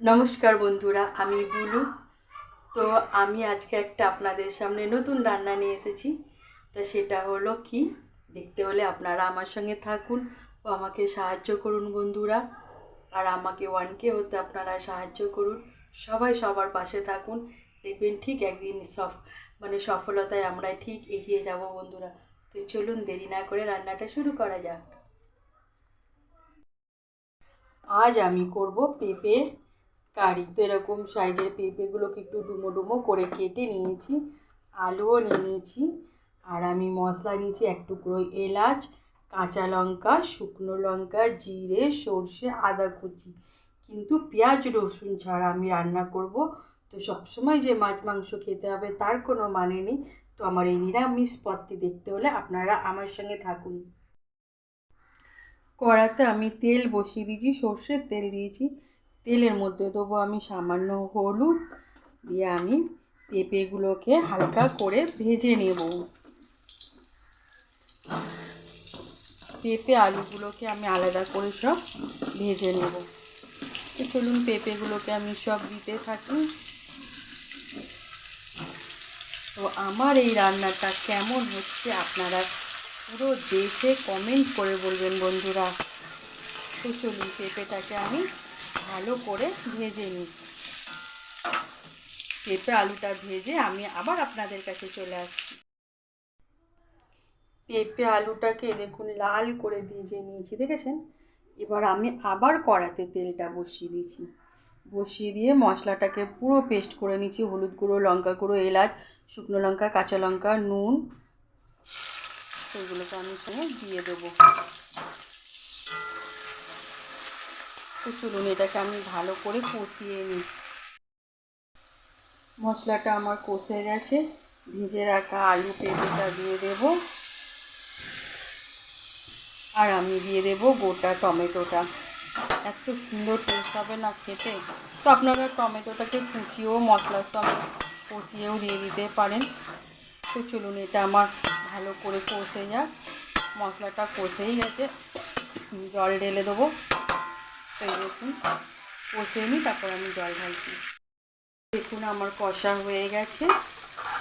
নমস্কার বন্ধুরা, আমি বুলু তো আমি আজকে একটা আপনাদের সামনে নতুন রান্না নিয়ে এসেছি। তা সেটা হলো কি? দেখতে হলে আপনারা আমার সঙ্গে থাকুন ও আমাকে সাহায্য করুন বন্ধুরা। আর আমাকে ওয়ানকে হতে আপনারা সাহায্য করুন। সবাই সবার পাশে থাকুন। দেখবেন ঠিক একদিন সফ মানে সফলতায় আমরা ঠিক এগিয়ে যাব বন্ধুরা। তো চলুন দেরি না করে রান্নাটা শুরু করা যাক। আজ আমি করব পেঁপে কারি। তো এরকম সাইজের পেঁপেগুলোকে একটু ডুমো ডুমো করে কেটে নিয়েছি, আলুও নিয়ে নিয়েছি, আর আমি মশলা নিয়েছি এক টুকরো এলাচ, কাঁচা লঙ্কা, শুকনো লঙ্কা, জিরে, সর্ষে, আদা কুচি। কিন্তু পেঁয়াজ, রসুন ছাড়া আমি রান্না করব। তো সবসময় যে মাছ, মাংস খেতে হবে তার কোনো মানে নেই। তো আমার এই নিরামিষ পদটি দেখতে হলে আপনারা আমার সঙ্গে থাকুন। কড়াতে আমি তেল বসিয়ে দিয়েছি, সর্ষের তেল দিয়েছি। তেলের মধ্যে দেবো আমি সামান্য হলুদ, দিয়ে আমি পেঁপেগুলোকে হালকা করে ভেজে নেব। পেঁপে আলুগুলোকে আমি আলাদা করে সব ভেজে নেব। চলুন পেঁপেগুলোকে আমি সব দিতে থাকি। তো আমার এই রান্নাটা কেমন হচ্ছে আপনারা পুরো দেখে কমেন্ট করে বলবেন বন্ধুরা। তো চলুন পেঁপেটাকে আমি ভালো করে ভেজে নিই পেঁপে আলুটা ভেজে আমি আবার আপনাদের কাছে চলে আসছি। পেঁপে আলুটাকে দেখুন লাল করে ভেজে নিয়েছি, দেখেছেন? এবার আমি আবার কড়াতে তেলটা বসিয়ে দিয়েছি বসিয়ে দিয়ে মশলাটাকে পুরো পেস্ট করে নিচ্ছি। হলুদ গুঁড়ো, লঙ্কা গুঁড়ো, এলাচ, শুকনো লঙ্কা, কাঁচা লঙ্কা, নুন, সেগুলোকে আমি এখানে দিয়ে দেবো। তো চলুন এটাকে আমি ভালো করে কষিয়ে নিই। মশলাটা আমার কষে গেছে। ভেজে রাখা আলু পেঁপেটা দিয়ে দেব। আর আমি দিয়ে দেব গোটা টমেটোটা। এত সুন্দর টেস্ট হবে না খেতে। তো আপনারা টমেটোটাকে কুচিয়েও, মশলার সঙ্গে কষিয়েও দিয়ে দিতে পারেন। তো চলুন এটা আমার ভালো করে কষে যাক। মশলাটা কষেই গেছে। জল ঢেলে দেবো। তো দেখুন কষে নিই তারপর আমি জল ঢালছি। দেখুন আমার কষা হয়ে গেছে।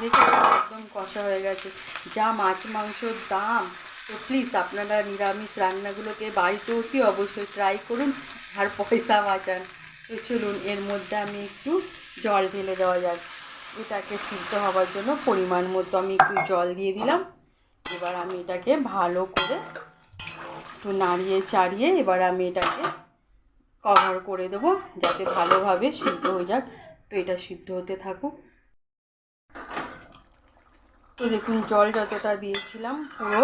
দেখুন, একদম কষা হয়ে গেছে। যা মাছ মাংসর দাম। তো প্লিজ আপনারা নিরামিষ রান্নাগুলোকে বাড়িতে অতি অবশ্যই ট্রাই করুন আর পয়সা বাঁচান। তো চলুন, এর মধ্যে আমি একটু জল ঢেলে দেওয়া যাক। এটাকে সিদ্ধ হওয়ার জন্য পরিমাণ মতো আমি একটু জল দিয়ে দিলাম। এবার আমি এটাকে ভালো করে একটু নাড়িয়ে চাড়িয়ে এবার আমি এটাকে কভার করে দেবো, যাতে ভালোভাবে সিদ্ধ হয়ে যাক, তো এটা সিদ্ধ হতে থাকুক। তো দেখুন, জল যতটা দিয়েছিলাম, পুরো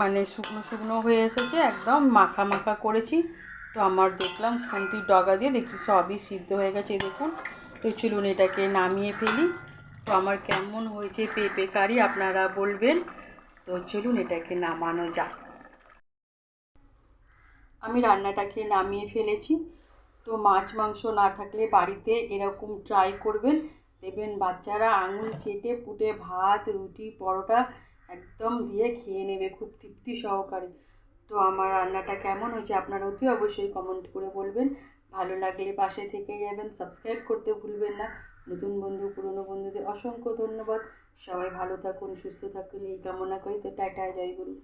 মানে শুকনো শুকনো হয়ে এসেছে, একদম মাখা মাখা করেছি। তো আমার দেখলাম, খুন্তির ডগা দিয়ে দেখছি সবই সিদ্ধ হয়ে গেছে, দেখুন। তো চলুন এটাকে নামিয়ে ফেলি। তো আমার কেমন হয়েছে পেঁপে কারি, আপনারা বলবেন। তো চলুন এটাকে নামানো যাক। আমি রান্নাটাকে নামিয়ে ফেলেছি। তো মাছ, মাংস না থাকলে বাড়িতে এরকম ট্রাই করবেন। দেবেন বাচ্চারা আঙুল চেটে পুটে ভাত, রুটি, পরোটা একদম দিয়ে খেয়ে নেবে খুব তৃপ্তি সহকারে। তো আমার রান্নাটা কেমন হয়েছে আপনারা অতি অবশ্যই কমেন্ট করে বলবেন। ভালো লাগলে পাশে থেকে যাবেন সাবস্ক্রাইব করতে ভুলবেন না। নতুন বন্ধু, পুরনো বন্ধুদের অসংখ্য ধন্যবাদ। সবাই ভালো থাকুন, সুস্থ থাকুন, এই কামনা করি। তো টাটা, জয় গুরু।